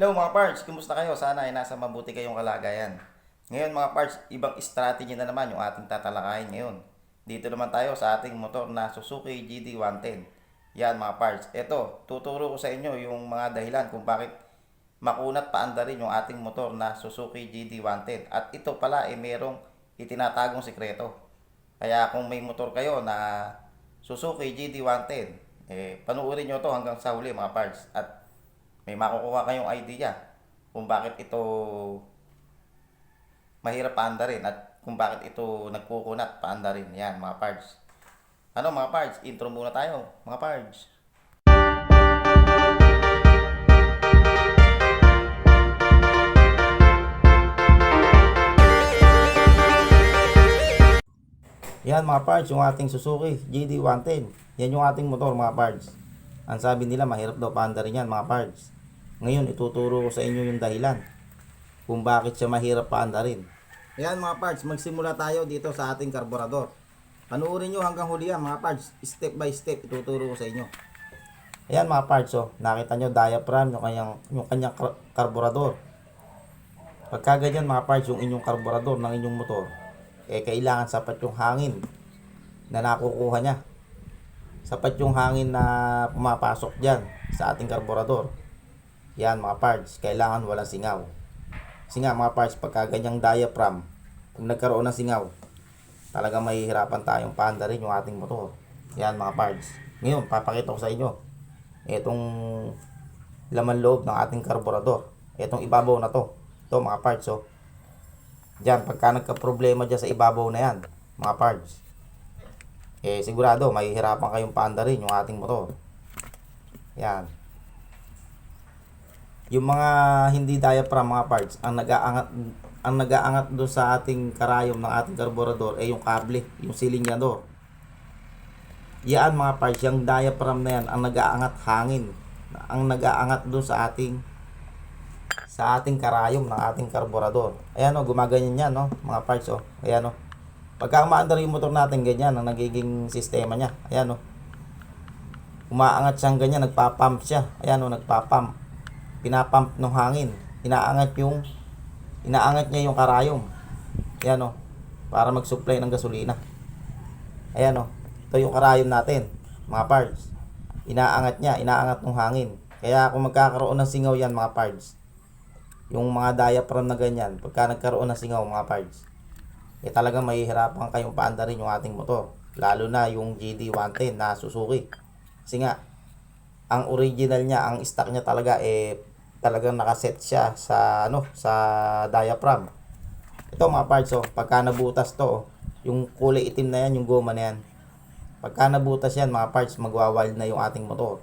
Hello mga parts, kumusta kayo? Sana ay nasa mabuti kayong kalagayan. Ngayon mga parts, ibang strategy na naman yung ating tatalakayin ngayon. Dito naman tayo sa ating motor na Suzuki GD110. Yan mga parts. Ito, tuturo ko sa inyo yung mga dahilan kung bakit makunat paanda rin yung ating motor na Suzuki GD110. At ito pala ay merong itinatagong sikreto. Kaya kung may motor kayo na Suzuki GD110, eh, panuorin nyo to hanggang sa huli mga parts. At may makukuha kayong idea kung bakit ito mahirap paanda rin at kung bakit ito nagkukunat paanda rin. Yan mga parts. Ano mga parts? Intro muna tayo mga parts. Yan mga parts, yung ating Suzuki GD110. Yan yung ating motor mga parts. Ang sabi nila mahirap daw paanda rin yan mga parts. Ngayon ituturo ko sa inyo yung dahilan kung bakit siya mahirap paanda rin. Yan mga parts, magsimula tayo dito sa ating karburador. Panuorin nyo hanggang huli yan mga parts. Step by step ituturo ko sa inyo. Ayan mga parts, oh. nakita nyo diaphragm yung kanyang, yung kanyang kar- karburador. Pagka ganyan mga parts yung inyong karburador ng inyong motor, eh kailangan sapat yung hangin na nakukuha niya. Sapat yung hangin na pumapasok dyan sa ating karburador. Yan mga parts, kailangan walang singaw. Kasi nga mga parts, pagka ganyang diaphragm, kung nagkaroon ng singaw, talaga mahihirapan tayong paanda rin yung ating motor. Yan mga parts. Ngayon, papakita ko sa inyo itong laman loob ng ating karburador. Itong ibabaw na to. Ito mga parts, oh. Diyan, pagka nagka-problema dyan sa ibabaw na yan, mga parts, eh sigurado, mahihirapan kayong paanda rin yung ating motor. Yan. Yung mga hindi diaphragm mga parts, ang nag-aangat ang nag-aangat do sa ating karayom ng ating karburador ay yung kable, yung silinyador. Yan mga parts, yung diaphragm na yan ang nag-aangat hangin. Ang nag-aangat do sa ating sa ating karayom ng ating karburador. Ayan o, gumaganyan yan, no? Mga parts, o. Ayan o. Pagka umaandar yung motor natin, ganyan ang nagiging sistema niya. Ayan o. Umaangat siyang ganyan, nagpapump siya. Ayan o, nagpapump. Pinapump ng hangin. Inaangat yung, inaangat niya yung karayom. Ayan o. Para mag-supply ng gasolina. Ayan o. Ito yung karayom natin, mga parts. Inaangat niya, inaangat ng hangin. Kaya kung magkakaroon ng singaw yan, mga parts, yung mga diaphragm na ganyan, pagka nagkaroon ng singaw mga parts, eh talagang mahihirapan kayong paanda rin yung ating motor. Lalo na yung GD110 na Suzuki. Kasi nga, ang original niya, ang stock niya talaga eh talagang nakaset siya sa ano sa diaphragm. Ito mga parts oh, pagka nabutas to, oh, yung kulay itim na yan, yung goma na yan. Pagka nabutas yan mga parts, magwawild na yung ating motor.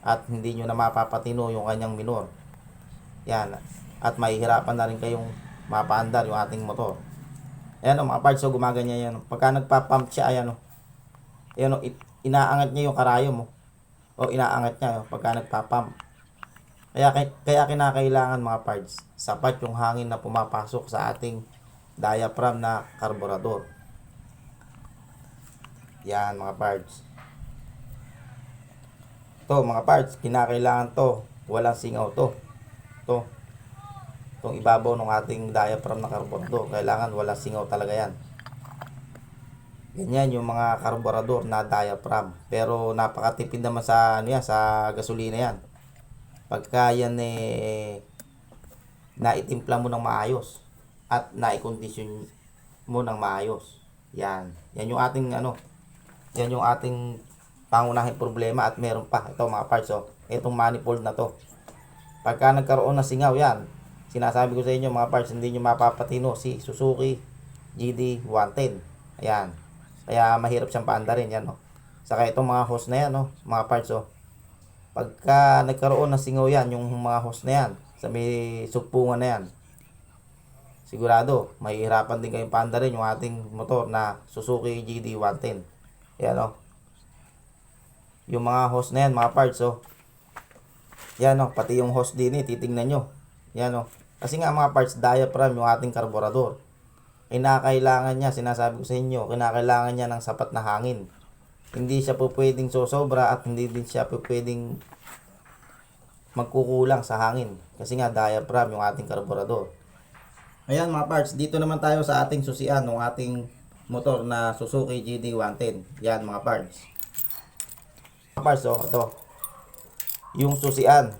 At hindi nyo na mapapatino yung kanyang minor. Yan. At mahihirapan na rin kayong mapaandar yung ating motor. Ayan o, mga parts o, gumaganyan yan. Pagka nagpa-pump siya, ayan o. Ayan o, i- inaangat niya yung karayom. O, inaangat niya pagka nagpa-pump. Kaya, kay- kaya kinakailangan mga parts, sapat yung hangin na pumapasok sa ating diaphragm na karburador. Yan mga parts. To mga parts, kinakailangan to. Walang singaw to. To. Itong ibabaw ng ating diaphragm na karburador. Kailangan walang singaw talaga yan. Ganyan yung mga karburador na diaphragm. Pero napakatipid naman sa ano yan, sa gasolina yan. Pagka yan eh naitimpla mo ng maayos at naikondisyon mo ng maayos. Yan. Yan yung ating ano, yan yung ating pangunahing problema at meron pa. Ito mga parts oh. Itong manifold na to. Pagka nagkaroon ng singaw yan, sinasabi ko sa inyo mga parts, hindi nyo mapapatino si Suzuki GD110. Ayan. Kaya mahirap siyang paandarin yan oh. Saka itong mga hose na yan oh, mga parts oh. Pagka nagkaroon ng singaw yan, yung mga hose na yan, sa may sugpungan na yan, sigurado, mahihirapan din kayong paandarin yung ating motor na Suzuki GD110. Yan o. Yung mga hose na yan, mga parts o. Yan o, pati yung hose din eh, titingnan nyo. Yan o. Kasi nga mga parts, diaphragm yung ating karburador. Kinakailangan niya, sinasabi ko sa inyo, kinakailangan niya ng sapat na hangin. Hindi siya po pwedeng sosobra at hindi din siya po pwedeng magkukulang sa hangin. Kasi nga diaphragm yung ating karburador. Ayan mga parts, dito naman tayo sa ating susian ng ating motor na Suzuki GD110. Yan mga parts. Mga parts, oh, ito. Yung susian.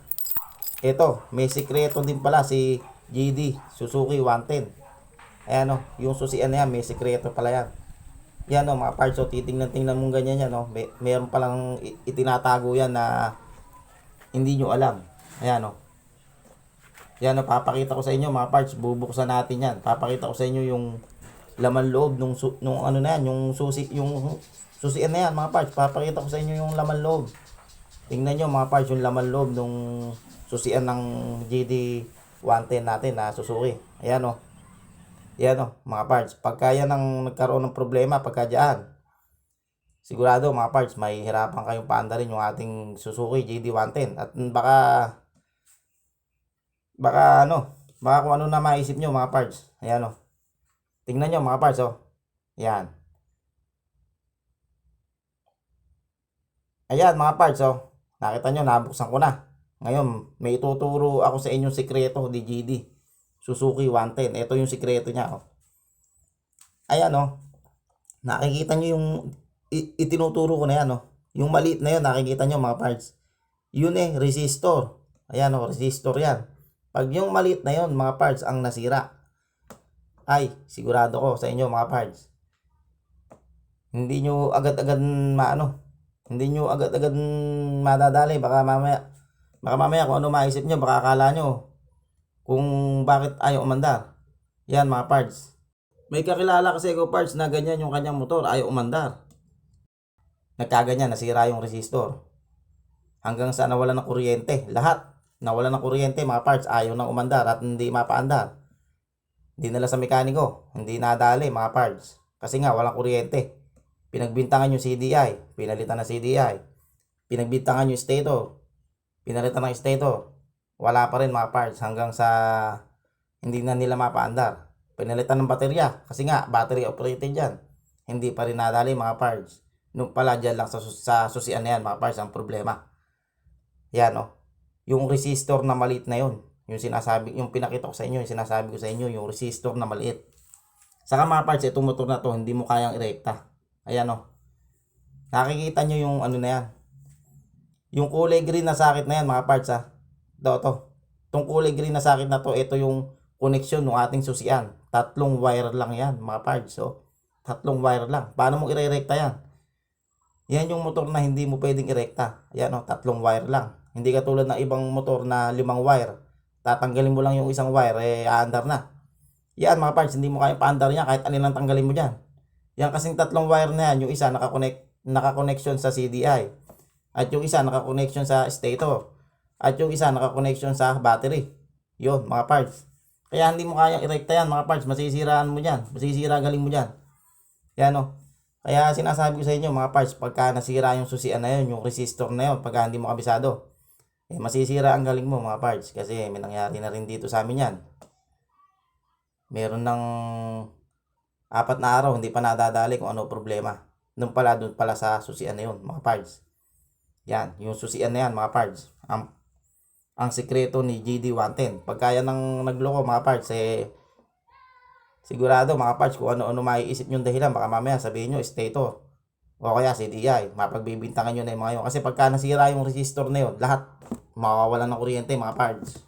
Ito, may sikreto din pala si GD Suzuki 110. Ayan oh, yung susian na yan, may sikreto pala yan. Yan oh, mga parts, oh, titingnan-tingnan mong ganyan yan, oh. May, meron palang itinatago yan na hindi nyo alam. Ayan oh. Yan oh, papakita ko sa inyo mga parts, bubuksan natin yan. Papakita ko sa inyo yung laman loob nung, nung ano na yan, yung susi, yung susian na yan mga parts. Papakita ko sa inyo yung laman loob. Tingnan nyo mga parts, yung laman loob nung susian ng GD 110 natin na Suzuki. Ayan oh. Yan o, mga parts. Pagka yan ang nagkaroon ng problema, pagka dyan, sigurado mga parts, may hirapan kayong paandarin yung ating Suzuki GD110. At baka, baka ano, baka kung ano na maisip nyo mga parts. Ayan o. Tingnan nyo mga parts o. Yan. Ayan mga parts o. Nakita nyo, nabuksan ko na. Ngayon, may ituturo ako sa inyong sikreto di GD. Suzuki 110. Ito yung sikreto niya. Oh. Ayan oh. Nakikita nyo yung itinuturo ko na yan oh. Yung maliit na yun, nakikita nyo mga parts. Yun eh, resistor. Ayan oh, resistor yan. Pag yung maliit na yun, mga parts, ang nasira. Ay, sigurado ko sa inyo mga parts. Hindi nyo agad-agad maano. Hindi nyo agad-agad madadali. Baka mamaya, baka mamaya kung ano maisip nyo, baka akala nyo kung bakit ayaw umandar. Yan mga parts. May kakilala kasi ako parts na ganyan yung kanyang motor, ayaw umandar. Nagkaganyan, nasira yung resistor. Hanggang sa nawala ng kuryente. Lahat, nawala ng kuryente, mga parts, ayaw nang umandar at hindi mapaandar. Hindi nila sa mekaniko, hindi nadali mga parts. Kasi nga, walang kuryente. Pinagbintangan yung CDI, pinalitan ng CDI. Pinagbintangan yung stator, pinalitan ng stator wala pa rin mga parts hanggang sa hindi na nila mapaandar. Pinalitan ng baterya kasi nga battery operated yan. Hindi pa rin nadali mga parts. Nung pala dyan lang sa, sa susian na yan mga parts ang problema. Yan o. Yung resistor na maliit na yun. Yung sinasabi, yung pinakita ko sa inyo, yung sinasabi ko sa inyo, yung resistor na maliit. Saka mga parts, itong motor na to, hindi mo kayang irekta. Ayan o. Nakikita nyo yung ano na yan. Yung kulay green na sakit na yan mga parts ha. Ito, ito. Itong kulay green na sakit na to, ito yung connection ng ating susian. Tatlong wire lang yan, mga parts. So, tatlong wire lang. Paano mo irerekta yan? Yan yung motor na hindi mo pwedeng irekta. Yan o, tatlong wire lang. Hindi katulad ng ibang motor na limang wire. Tatanggalin mo lang yung isang wire, eh, aandar na. Yan mga parts, hindi mo kaya paandar yan kahit alin lang tanggalin mo dyan. Yan kasing tatlong wire na yan, yung isa nakakonect, nakakonnection sa CDI. At yung isa nakakonnection sa stator. At yung isa nakakonnection sa battery. Yun, mga parts. Kaya hindi mo kayang irekta yan, mga parts. Masisiraan mo dyan. Masisira galing mo dyan. Yan o. Kaya sinasabi ko sa inyo, mga parts, pagka nasira yung susian na yun, yung resistor na yun, pagka hindi mo kabisado, eh, masisira ang galing mo, mga parts. Kasi may nangyari na rin dito sa amin yan. Meron ng apat na araw, hindi pa nadadali kung ano problema. Nung pala, doon pala sa susian na yun, mga parts. Yan, yung susian na yan, mga parts. Ang ang sikreto ni GD110. Pagka yan ang nagloko mga parts, eh, sigurado mga parts kung ano-ano maiisip nyo dahilan, baka mamaya sabihin nyo, stator. O kaya CDI, mapagbibintangan nyo na yung mga yun. Kasi pagka nasira yung resistor na yun, lahat mawawalan ng kuryente mga parts.